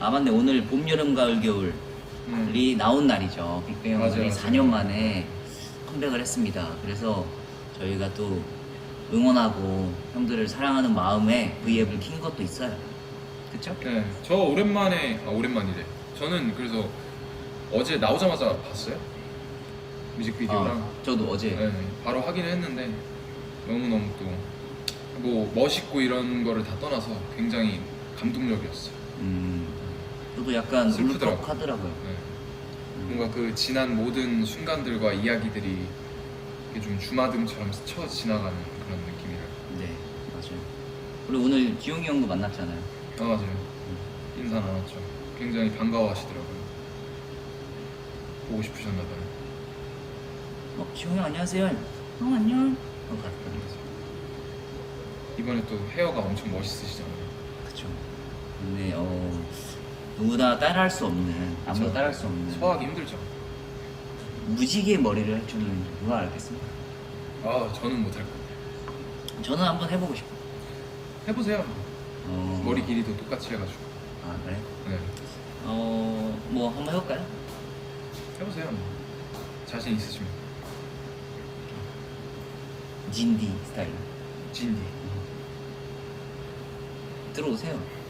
아 맞네 오늘 봄 여름 가을 겨울이 음. 나온 날이죠. 빅뱅 맞아요, 형들이 맞아요. 4년 만에 컴백을 했습니다. 그래서 저희가 또 응원하고 형들을 사랑하는 마음에 V앱을 킨 것도 있어요. 그쵸? 네, 저 오랜만에 아 오랜만이래. 저는 그래서 어제 나오자마자 봤어요. 뮤직비디오랑. 아, 저도 어제 네, 바로 확인을 했는데 너무 너무 또 뭐 멋있고 이런 거를 다 떠나서 굉장히 감동적이었어요. 음, 저도 약간 슬프더라고요. 울컥하더라고요. 네. 음. 뭔가 그 지난 모든 순간들과 이야기들이 이게 좀 주마등처럼 스쳐 지나가는 그런 느낌이랄까. 네 맞아요. 그리고 오늘 지용이 형도 만났잖아요. 아 맞아요. 인사 나눴죠. 굉장히 반가워하시더라고요. 보고 싶으셨나 봐요. 어 지용이 형 안녕하세요. 형 안녕. 하고 갔더니 이번에 또 헤어가 엄청 멋있으시잖아요. 누구나 따라할 수 없는 아무도 따라할 수 없는 소화하기 힘들죠. 무지개 머리를 할 줄은 누가 알겠습니까? 아 저는 못할 것 같아요. 저는 한번 해보고 싶어. 해보세요. 어... 머리 길이도 똑같이 해가지고. 아 그래? 네. 어뭐 한번 해볼까요? 해보세요. 자신 있으시면. 진디 스타일로 진디. 들어오세요.